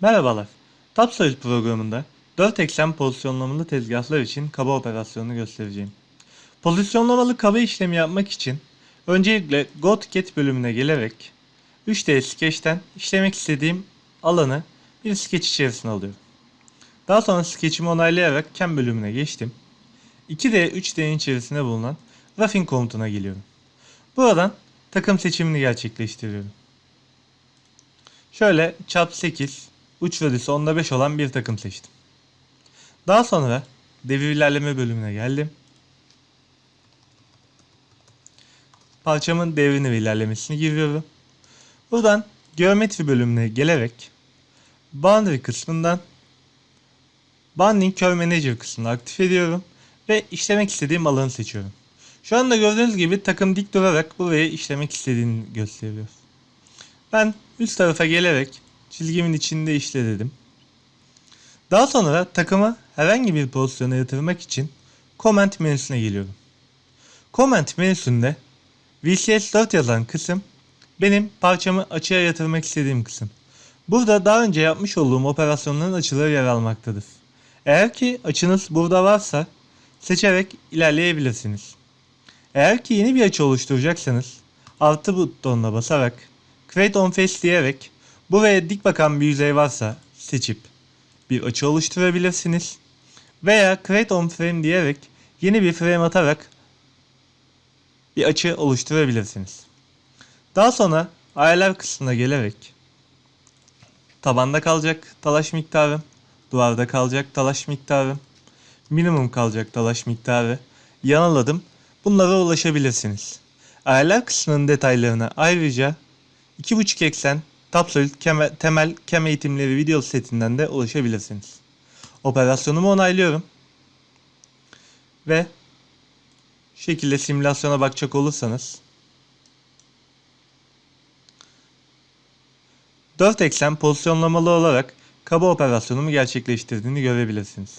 Merhabalar. Tapsoil programında 4 eksen pozisyonlamalı tezgahlar için kaba operasyonunu göstereceğim. Pozisyonlamalı kaba işlemi yapmak için öncelikle GoToGet bölümüne gelerek 3D Sketch'ten işlemek istediğim alanı bir sketch içerisine alıyorum. Daha sonra sketch'imi onaylayarak Cam bölümüne geçtim. 2D 3D'nin içerisinde bulunan Roughing komutuna geliyorum. Buradan takım seçimini gerçekleştiriyorum. Şöyle çap 8, uç radüsü onda 5 olan bir takım seçtim. Daha sonra devir ilerleme bölümüne geldim. Parçamın devrini ve ilerlemesini giriyorum. Buradan geometri bölümüne gelerek boundary kısmından Bounding Curve Manager kısmını aktif ediyorum ve işlemek istediğim alanı seçiyorum. Şu anda gördüğünüz gibi takım dik durarak buraya işlemek istediğini gösteriyor. Ben üst tarafa gelerek çizgimin içinde işle dedim. Daha sonra takımı herhangi bir pozisyona yatırmak için Comment menüsüne geliyorum. Comment menüsünde VCS 4 yazan kısım benim parçamı açıya yatırmak istediğim kısım. Burada daha önce yapmış olduğum operasyonların açıları yer almaktadır. Eğer ki açınız burada varsa seçerek ilerleyebilirsiniz. Eğer ki yeni bir açı oluşturacaksanız artı butonuna basarak Create on Face diyerek buraya dik bakan bir yüzey varsa seçip bir açı oluşturabilirsiniz. Veya Create on Frame diyerek yeni bir frame atarak bir açı oluşturabilirsiniz. Daha sonra ayarlar kısmına gelerek tabanda kalacak talaş miktarı, duvarda kalacak talaş miktarı, minimum kalacak talaş miktarı, yanıladım bunlara ulaşabilirsiniz. Ayarlar kısmının detaylarına ayrıca 2.5 eksen Tapsoil keme- temel kem eğitimleri video setinden de ulaşabilirsiniz. Operasyonumu onaylıyorum. Ve şekilde simülasyona bakacak olursanız 4 eksen pozisyonlamalı olarak kaba operasyonumu gerçekleştirdiğini görebilirsiniz.